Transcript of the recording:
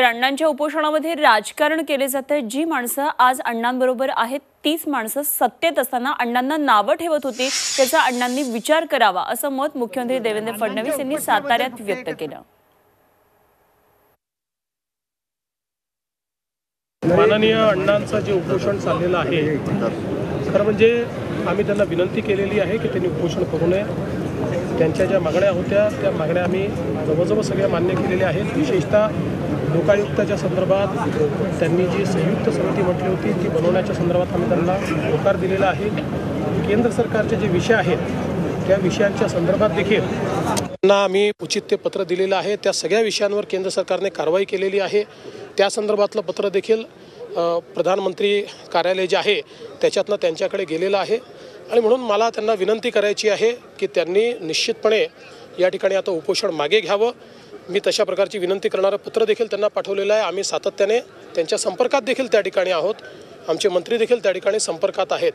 तर अण्णांच्या उपोषणामध्ये राजकारण केले जाते. जी माणसं आज अण्णांबरोबर आहेत तीच माणसं सत्तेत असताना अण्णांना नावं ठेवत होती. त्याचा अण्णांनी विचार करावा असं मत मुख्यमंत्री देवेंद्र फडणवीस यांनी साताऱ्यात व्यक्त केलं. माननीय अण्णांचं जे उपोषण चाललेलं आहे खरं म्हणजे आम्ही त्यांना विनंती केलेली आहे की त्यांनी उपोषण करू नये. त्यांच्या ज्या मागण्या होत्या त्या मागण्या आम्ही जवळजवळ सगळ्या मान्य केलेल्या आहेत. विशेषतः लोकायुक्ताच्या संदर्भात त्यांनी जी संयुक्त समिती म्हटली होती ती बनवण्याच्या संदर्भात आम्ही त्यांना होकार दिलेला आहे. केंद्र सरकारचे जे विषय आहेत त्या विषयांच्या संदर्भात देखील त्यांना आम्ही उचित ते पत्र दिलेलं आहे. त्या सगळ्या विषयांवर केंद्र सरकारने कारवाई केलेली आहे. त्या संदर्भातलं पत्र देखील प्रधानमंत्री कार्यालय जे आहे त्याच्यातनं त्यांच्याकडे गेलेलं आहे. आणि म्हणून मला त्यांना विनंती करायची आहे की त्यांनी निश्चितपणे या ठिकाणी आता उपोषण मागे घ्यावं. मी तशा प्रकारची विनंती करणारं पत्र देखील त्यांना पाठवलेलं आहे. आम्ही सातत्याने त्यांच्या संपर्कात देखील त्या ठिकाणी आहोत. आमचे मंत्री देखील त्या ठिकाणी संपर्कात आहेत.